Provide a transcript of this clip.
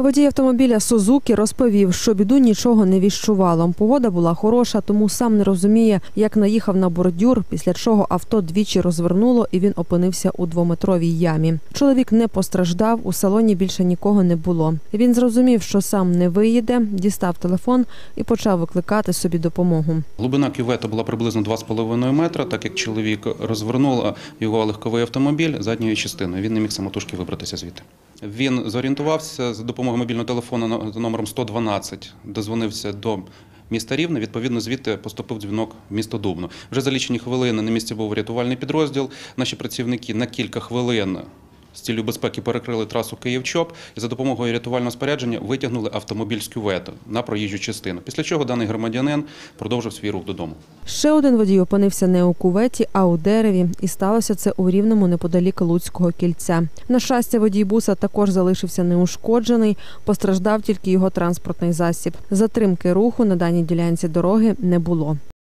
Водій автомобіля Сузуки розповів, що біду нічого не віщувало. Погода була хороша, тому сам не розуміє, як наїхав на бордюр, після чого авто двічі розвернуло і він опинився у двометровій ямі. Чоловік не постраждав, у салоні більше нікого не було. Він зрозумів, що сам не виїде, дістав телефон і почав викликати собі допомогу. Глибина кювету була приблизно 2,5 метра, так як чоловік розвернув його легковий автомобіль задньою частиною. Він не міг самотужки вибратися звідти. Він зорієнтувався за допомогою мобільного телефону за номером 112, дозвонився до міста Рівне. Відповідно, звідти поступив дзвінок в місто Дубно. Вже за лічені хвилини на місці був рятувальний підрозділ. Наші працівники на кілька хвилин. З цілею безпеки перекрили трасу Київ-Чоп і за допомогою рятувального спорядження витягнули автомобіль з кювету на проїжджу частину. Після чого даний громадянин продовжив свій рух додому. Ще один водій опинився не у куветі, а у дереві, і сталося це у рівному неподалік Луцького кільця. На щастя, водій буса також залишився неушкоджений, постраждав тільки його транспортний засіб. Затримки руху на даній ділянці дороги не було.